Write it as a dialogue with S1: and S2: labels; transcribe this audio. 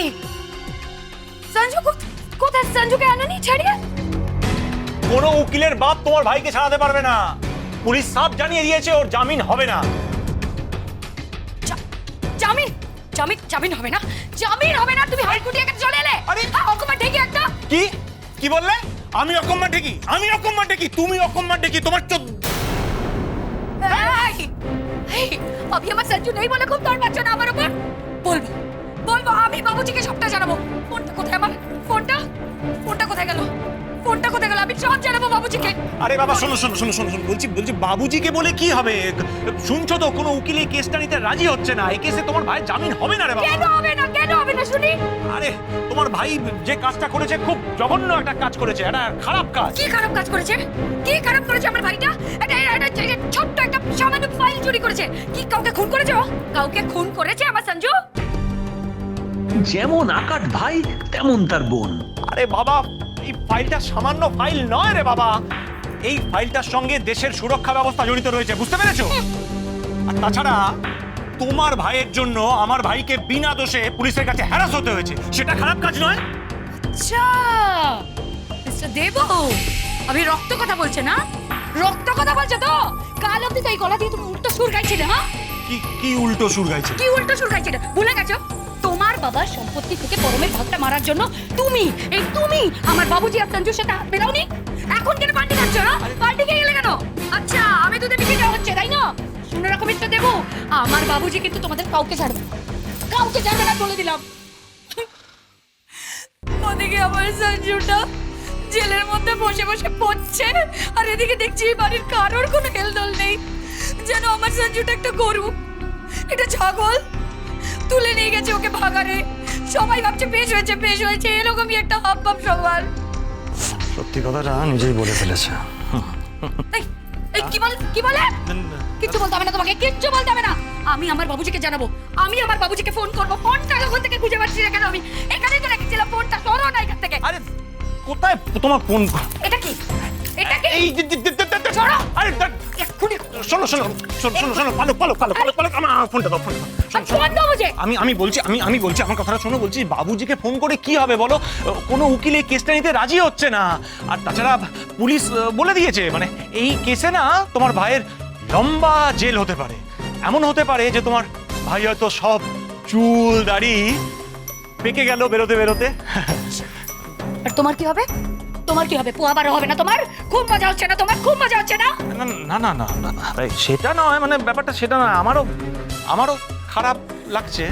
S1: এই সঞ্জু কোথায়? সঞ্জুকে আনোনি ছাড়িয়ে? কোনো উকিলের বাপ তোমার ভাইকে ছাড়াতে পারবে না। পুলিশ সাফ জানিয়ে দিয়েছে ওর জামিন হবে না।
S2: জামিন? জামিন জামিন হবে না? জামিন হবে না তুমি হাইকোর্টে একটা চলে এলে।
S1: আরে
S2: অকম্মা ঠেকি একটা।
S1: কি? কি বললে? আমি অকম্মা ঠেকি আমি অকম্মা ঠেকি তুমি অকম্মা ঠেকি তোমার চোদ্দ
S2: अभी हमारे संजू नहीं बोला खूब तोड़ बच्चों ना हमारे ऊपर बोल আমি বাবুজিকে সবটা জানাব। ফোনটা কোথায় আমার? ফোনটা? ফোনটা কোথায় গেল? ফোনটা কোথায় গেল? আমি সব জানাব বাবুজিকে।
S1: আরে বাবা শোনো শোনো শোনো শোনো শোনো বলছি বলছি বাবুজিকে বলে কি হবে? শুনছো তো কোনো উকিল এই কেসটা নিতে রাজি হচ্ছে না। এই কেসে তোমার ভাই জামিন হবে না রে বাবা।
S2: কেন হবে না? কেন হবে না? শুনি।
S1: আরে তোমার ভাই যে কাজটা করেছে খুব জঘন্য একটা কাজ করেছে। একটা খারাপ কাজ।
S2: কি খারাপ কাজ করেছে? কি খারাপ করেছে আমার ভাইটা? এটা এটা এটা ছোট্ট একটা সামান্য ফাইল চুরি করেছে। কি কাউকে খুন করেছে ও? কাউকে খুন করেছে আমার সঞ্জু?
S3: যেমন আকাট ভাই তেমন তার বোন।
S1: আরে বাবা এই ফাইলটা সামান্য ফাইল নয় রে বাবা। এই ফাইলটার সঙ্গে দেশের সুরক্ষা ব্যবস্থা জড়িত রয়েছে বুঝতে পেরেছ? আর তাছাড়া তোমার ভাইয়ের জন্য আমার ভাইকে বিনা দোষে পুলিশের কাছে হ্যারাস হতে হয়েছে। সেটা খারাপ কাজ নয়?
S2: আচ্ছা মিস্টার দেব আমি রক্ত কথা বলছে না? রক্ত কথা বলছে তো? কাল অব্দি তো এই গলা দিয়ে তুমি উল্টো সুর গাইছিলে হ্যাঁ?
S1: কি কি উল্টো সুর গাইছে?
S2: কি উল্টো সুর গাইছিলে? ভুলে গেছো? বাবার সম্পত্তি থেকে পরমের ভাগটা মারার জন্য তুমি, এই তুমি আমার বাবুজি আর সঞ্জুর সাথে হাত মেলাওনি? এখন কেন পাল্টি খাচ্ছ না পাল্টি খেয়ে গেলে কেন? আচ্ছা আমি তোদের দিকে যাওয়া হচ্ছে, তাই না? শুনে রাখো মিস্টার দেবু। আমার বাবুজি কিন্তু তোমাদের কাউকে ছাড়বে কাউকে ছাড়বে না বলে দিলাম। ওদিকে আমার সঞ্জুটা জেলের মধ্যে বসে বসে পড়ছে, আর এদিকে দেখছি বাড়ির কারোর কোনো হেলদোল নেই। যেন আমার সঞ্জুটা একটা গরু। এটা ছাগল। নিয়ে গেছে ওকে ভাগারে। সবাই ভাবছে বেশ হয়েছে বেশ হয়েছে এরকমই একটা হাব ভাব সবার।
S1: সত্যি কথাটা নিজেই বলে ফেলেছে।
S2: কি বল কি বলে? কিচ্ছু বলতে হবে না তোমাকে কিচ্ছু বলতে হবে না। আমি আমার বাবুজিকে জানাব। আমি আমার বাবুজিকে ফোন করব। ফোনটা কখন থেকে খুঁজে পাচ্ছি না কেন আমি? এখানেই তো রেখেছিলাম ফোনটা সরো না এখান থেকে।
S1: আরে কোথায় তোমার ফোন
S2: এটা কি? এটা কি?
S1: শোনো শোনো শোনো শোনো শোনো পালো পালো পালো পালো পালো আমার ফোনটা দাও ফোনটা শোনো।
S2: ফোন দাও
S1: আমি আমি বলছি আমি আমি বলছি আমার কথাটা শোনো বলছি বাবুজিকে ফোন করে কি হবে বলো? কোনো উকিল এই কেসটা নিতে রাজি হচ্ছে না। আর তাছাড়া পুলিশ বলে দিয়েছে মানে এই কেসে না তোমার ভাইয়ের লম্বা জেল হতে পারে। এমন হতে পারে যে তোমার ভাই হয়তো সব চুল দাড়ি পেকে গেল বেরোতে বেরোতে।
S2: আর তোমার কি হবে? তোমার কি হবে? পোয়া হবে না তোমার? খুব মজা হচ্ছে না তোমার? খুব মজা হচ্ছে না?
S1: না না না না না সেটা নয় মানে ব্যাপারটা সেটা নয়, আমারও আমারও খারাপ লাগছে।